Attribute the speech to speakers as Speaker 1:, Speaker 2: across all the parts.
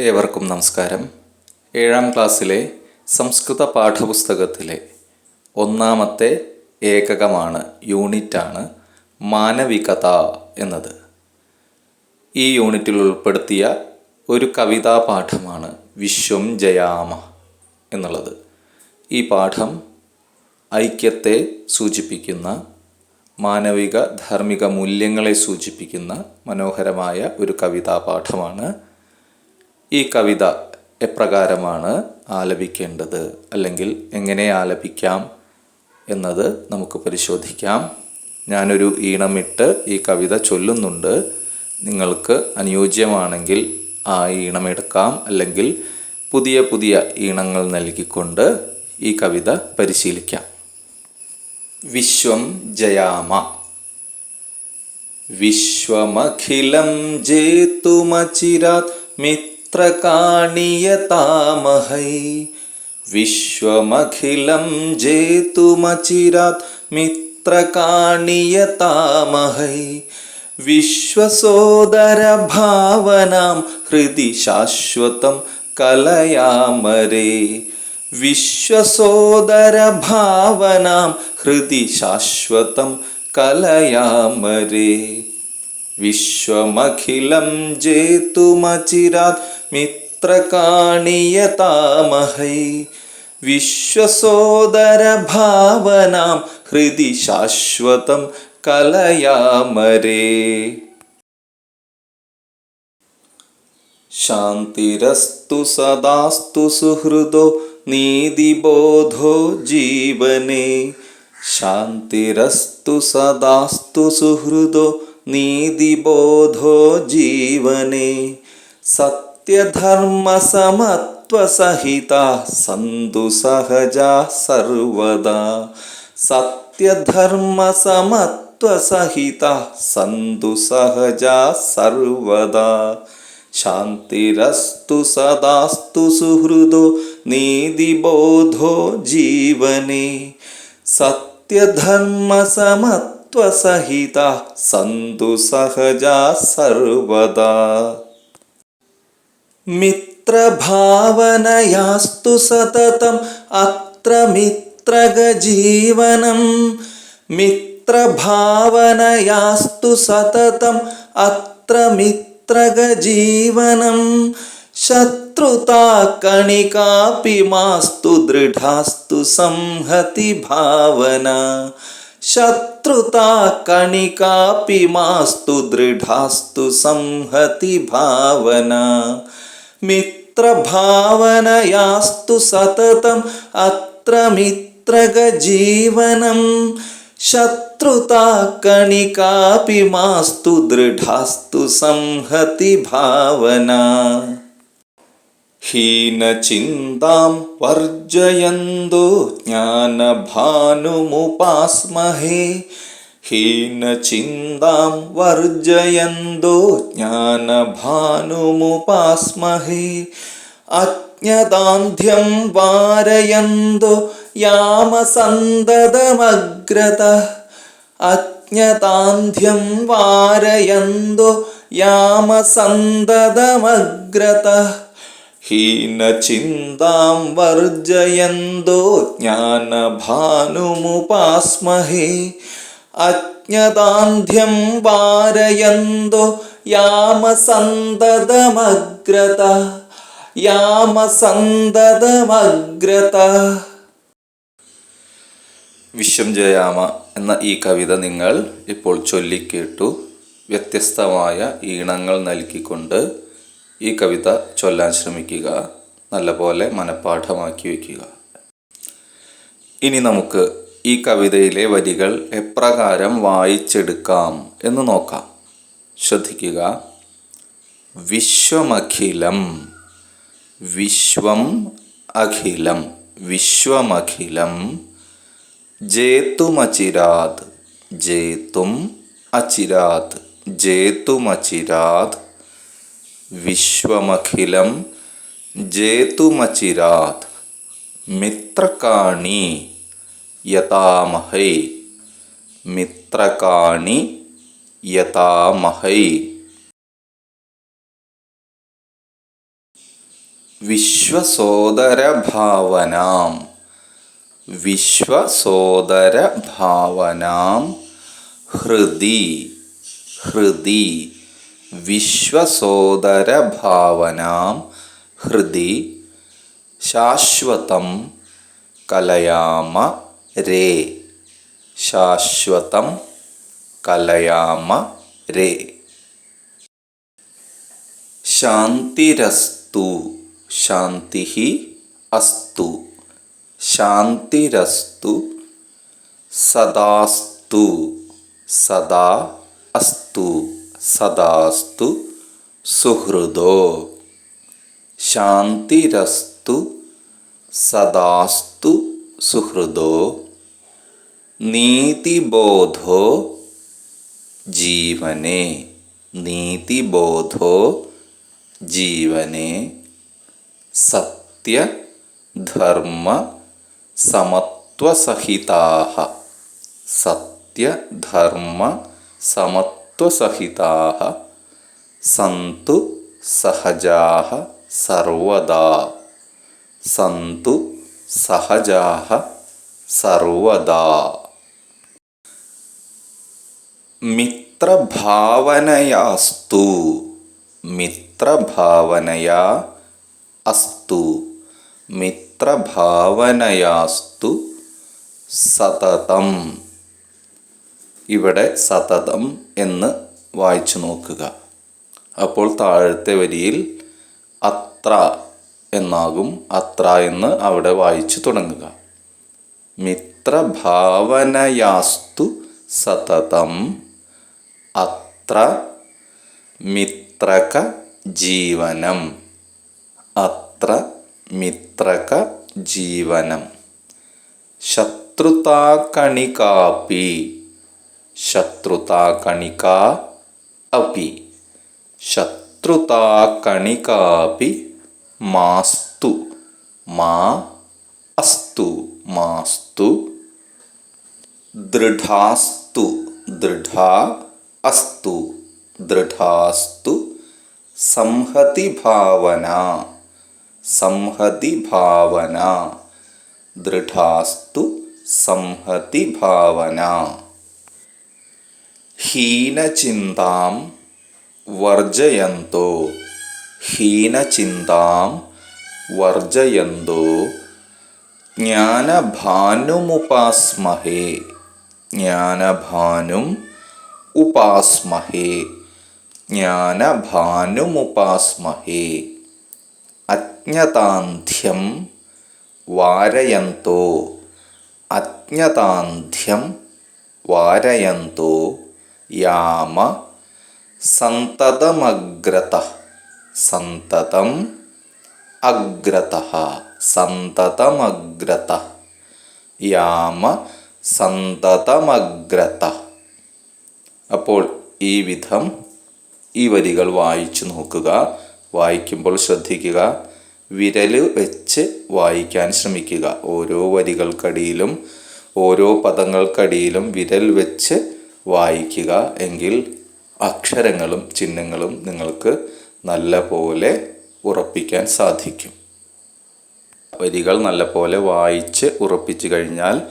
Speaker 1: ഏവർക്കും നമസ്കാരം. ഏഴാം ക്ലാസ്സിലെ സംസ്കൃത പാഠപുസ്തകത്തിലെ ഒന്നാമത്തെ ഏകകമാണ് യൂണിറ്റാണ് മാനവികത എന്നത്. ഈ യൂണിറ്റിൽ ഉൾപ്പെടുത്തിയ ഒരു കവിതാ പാഠമാണ് വിശ്വം ജയാമ എന്നുള്ളത്. ഈ പാഠം ഐക്യത്തെ സൂചിപ്പിക്കുന്ന മാനവിക ധാർമ്മിക മൂല്യങ്ങളെ സൂചിപ്പിക്കുന്ന മനോഹരമായ ഒരു കവിതാ പാഠമാണ് ഈ കവിത എപ്രകാരമാണ് ആലപിക്കേണ്ടത്? അല്ലെങ്കിൽ എങ്ങനെ ആലപിക്കാം എന്നത് നമുക്ക് പരിശോധിക്കാം. ഞാനൊരു ഈണമിട്ട് ഈ കവിത ചൊല്ലുന്നുണ്ട്. നിങ്ങൾക്ക് അനുയോജ്യമാണെങ്കിൽ ആ ഈണമെടുക്കാം അല്ലെങ്കിൽ പുതിയ പുതിയ ഈണങ്ങൾ നൽകിക്കൊണ്ട് ഈ കവിത പരിശീലിക്കാം. വിശ്വം ജയാമ. വിശ്വമഖിലം ജേതുമചിരാത് മിത്രകാണിയതാമഹൈ വിശ്വമഖിലം ജേതുമചിരാത് മിത്രകാണിയതാമഹൈ. വിശ്വസോദരഭാവനാം ഹൃദി ശാശ്വതം കലയാമരേ. വിശ്വസോദരഭാവനാം ഹൃദി ശാശ്വതം കലയാമരേ. വിശ്വമഖിലം ജേതുമചിരാത് मित्रकाणीयतामहै विश्वसोदरभावनां हृदि शाश्वतं कलयामरे। शान्तिरस्तु सदास्तु सुहृदो नीतिबोधो जीवने। शान्तिरस्तु सदास्तु सुहृदो नीतिबोधो जीवने। सत् സത്യധർമ്മസമത്വസഹിത സന്തു സഹജ സർവദാ സത്യധർമ്മസമത്വസഹിത സന്തു സഹജ സർവദാ ശാന്തിരസ്തു സദാസ്തു സുഹൃദോ നീതിബോധോ ജീവനേ സത്യധർമ്മസമത്വസഹിത സന്തു സഹജ സർവദാ മിത്രഭാവനയാസ്തു സതതം അത്ര മിത്രകജീവനം മിത്രഭാവനയാസ്തു സതതം അത്ര മിത്രകജീവനം ശത്രുതാ കണികാപി മാസ്തു ദൃഢാസ്തു സംഹതി ഭാവന. ശത്രുതാ കണികാപി മാസ്തു ദൃഢാസ്തു സംഹതി ഭാവന. മിത്രഭാവനയാസ്തു സതതം അത്ര മിത്രഗജീവനം ശത്രുതാ കണികാപി മാസ്തു ദൃഢാസ്തു സംഹതി ഭാവന. ഹീനചിന്താം വർജയന്തോ ജ്ഞാനഭാനുമുപാസ്മഹേ. ഹീനചിന്താം വർജയന്തോ ജ്ഞാനഭാനുമുപാസ്മഹേ അജ്ഞതാന്ധ്യം വാരയന്തോ യാമസന്തതമഗ്രത. അജ്ഞതാന്ധ്യം വാരയന്തോ യാമസന്തതമഗ്രത. ഹീനചിന്താം വർജയന്തോ ജ്ഞാനഭാനുമുപാസ്മഹേ അജ്ഞതാന്ധ്യം വാരയന്തു യാമസന്തതമഗ്രത യാമസന്തതമഗ്രത. വിശ്വം ജയാമ എന്ന ഈ കവിത നിങ്ങൾ ഇപ്പോൾ ചൊല്ലിക്കേട്ടു. വ്യത്യസ്തമായ ഈണങ്ങൾ നൽകിക്കൊണ്ട് ഈ കവിത ചൊല്ലാൻ ശ്രമിക്കുക. നല്ലപോലെ മനഃപ്പാഠമാക്കി വയ്ക്കുക. ഇനി നമുക്ക് ഈ കവിതയിലെ വരികൾ എപ്രകാരം വായിച്ചെടുക്കാം എന്ന് നോക്കാം. ശ്രദ്ധിക്കുക. വിശ്വമഖിലം വിശ്വം അഖിലം വിശ്വമഖിലം ജേത്തുമചിരാത് ജേത്തും അചിരാത് ജേത്തുമചിരാത് വിശ്വമഖിലം ജേതുമചിരാത് മിത്രകാണി यतामहै। मित्रकाणि यतामहै। विश्वसोदरभावनां विश्वसोदरभावनां हृदि। हृदि। विश्वसोदरभावनां हृदि। शाश्वतं कलयाम। രേ ശാശ്വതം കലയാമ രേ. ശാന്തിരസ്തു ശാന്തി അസ്തു. ശാന്തിരസ്തു സദാസ്തു സദാ അസ്തു. സദാസ്തു സുഹൃദോ. ശാന്തിരസ്തു സദാസ്തു സുഹൃദോ. നീതിബോധോ ജീവനെ. നീതിബോധോ ജീവനെ. സത്യധർമ്മ സമത്വസഹിതാഹ. സത്യധർമ്മ സമത്വസഹിതാഹ. സന്തു സഹജാഹ സർവദാ. സന്തു സഹജാഹ സർവദാ. മിത്രഭാവനയാസ്തു. മിത്രഭാവനയാ അസ്തു. മിത്രഭാവനയാസ്തു സതതം. ഇവിടെ സതതം എന്ന് വായിച്ചു നോക്കുക. അപ്പോൾ താഴത്തെ വരിയിൽ അത്ര എന്നാകും. അത്ര എന്ന് അവിടെ വായിച്ചു തുടങ്ങുക. മിത്രഭാവനയാസ്തു സതതം. അത്ര മിത്രക ജീവനം. അത്ര മിത്രക ജീവനം. ശത്രുതാകണികാപി ശത്രുതാകണിക അപി ശത്രുതാകണികാപി മാസ്തു. മാ അസ്തു. മാസ്തു. ദൃഢാസ്തു. ദൃഢാ അസ്തു ദൃഢാസ്തു സംഹതി ഭാവന സംഹതി ഭാവന ദൃഢാസ്തു സംഹതി ഭാവന. ഹീനചിന്താം വർജയന്തോ ഹീനചിന്താം വർജയന്തോ ജ്ഞാനഭാനുമുപാസ്മഹേ ജ്ഞാനഭാനും ഉപാസ്മഹേ. ജ്ഞാനഭാനുമുപാസ്മഹേ. അജ്ഞതാന്ധ്യം വാരയന്തോ. അജ്ഞതാന്ധ്യം വാരയന്തോ. യാമ സന്തതമഗ്രത സന്തതം അഗ്രത സന്തതമഗ്രത യാമ സന്തതമഗ്രത അപ്പോൾ ഈ വിധം ഈ വരികൾ വായിച്ചു നോക്കുക. വായിക്കുമ്പോൾ ശ്രദ്ധിക്കുക. വിരൽ വെച്ച് വായിക്കാൻ ശ്രമിക്കുക. ഓരോ വരികൾക്കടിയിലും ഓരോ പദങ്ങൾക്കടിയിലും വിരൽ വെച്ച് വായിക്കുക. എങ്കിൽ അക്ഷരങ്ങളും ചിഹ്നങ്ങളും നിങ്ങൾക്ക് നല്ല പോലെ ഉറപ്പിക്കാൻ സാധിക്കും. വരികൾ നല്ല പോലെ വായിച്ച് ഉറപ്പിച്ചു കഴിഞ്ഞാൽ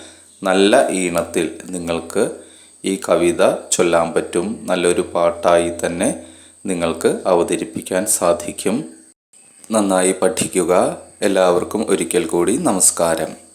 Speaker 1: നല്ല ഈണത്തിൽ നിങ്ങൾക്ക് ഈ കവിത ചൊല്ലാൻ പറ്റും. നല്ലൊരു പാട്ടായി തന്നെ നിങ്ങൾക്ക് അവതരിപ്പിക്കാൻ സാധിക്കും. നന്നായി പഠിക്കുക. എല്ലാവർക്കും ഒരിക്കൽ കൂടി നമസ്കാരം.